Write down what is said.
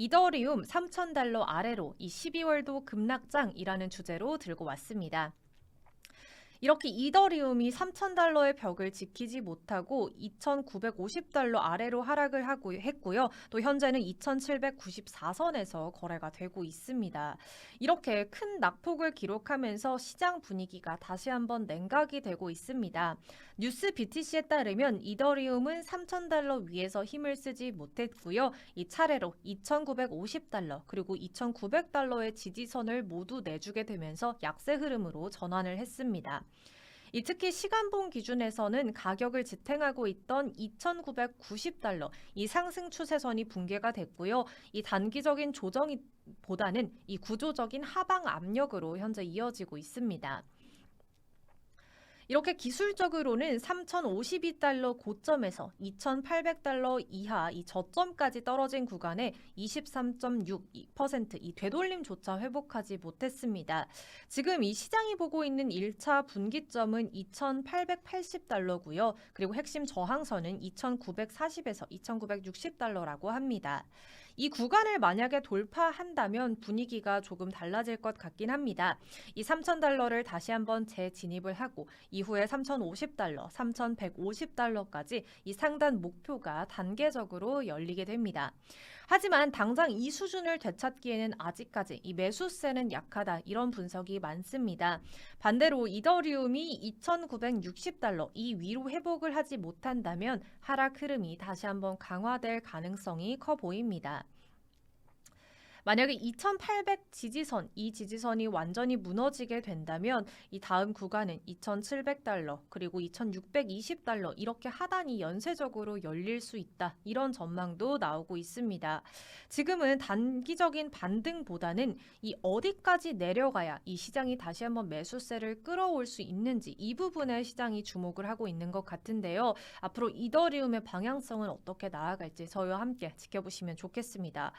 이더리움 3,000달러 아래로 이 12월도 급락장이라는 주제로 들고 왔습니다. 이렇게 이더리움이 3,000달러의 벽을 지키지 못하고 2,950달러 아래로 하락을 하고 했고요. 또 현재는 2,794선에서 거래가 되고 있습니다. 이렇게 큰 낙폭을 기록하면서 시장 분위기가 다시 한번 냉각이 되고 있습니다. 뉴스 BTC에 따르면 이더리움은 3,000달러 위에서 힘을 쓰지 못했고요. 이 차례로 2,950달러 그리고 2,900달러의 지지선을 모두 내주게 되면서 약세 흐름으로 전환을 했습니다. 이 특히 시간봉 기준에서는 가격을 지탱하고 있던 2,990달러 이 상승 추세선이 붕괴가 됐고요. 이 단기적인 조정이 보다는 이 구조적인 하방 압력으로 현재 이어지고 있습니다. 이렇게 기술적으로는 3,052달러 고점에서 2,800달러 이하 이 저점까지 떨어진 구간에 23.6%이 되돌림조차 회복하지 못했습니다. 지금 이 시장이 보고 있는 1차 분기점은 2,880달러고요. 그리고 핵심 저항선은 2,940에서 2,960달러라고 합니다. 이 구간을 만약에 돌파한다면 분위기가 조금 달라질 것 같긴 합니다. 이 3,000달러를 다시 한번 재진입을 하고 이 후에 3,050달러, 3,150달러까지 이 상단 목표가 단계적으로 열리게 됩니다. 하지만 당장 이 수준을 되찾기에는 아직까지 이 매수세는 약하다 이런 분석이 많습니다. 반대로 이더리움이 2,960달러 이 위로 회복을 하지 못한다면 하락 흐름이 다시 한번 강화될 가능성이 커 보입니다. 만약에 2800 지지선, 이 지지선이 완전히 무너지게 된다면 이 다음 구간은 2700달러, 그리고 2620달러 이렇게 하단이 연쇄적으로 열릴 수 있다. 이런 전망도 나오고 있습니다. 지금은 단기적인 반등보다는 이 어디까지 내려가야 이 시장이 다시 한번 매수세를 끌어올 수 있는지 이 부분에 시장이 주목을 하고 있는 것 같은데요. 앞으로 이더리움의 방향성은 어떻게 나아갈지 저희와 함께 지켜보시면 좋겠습니다.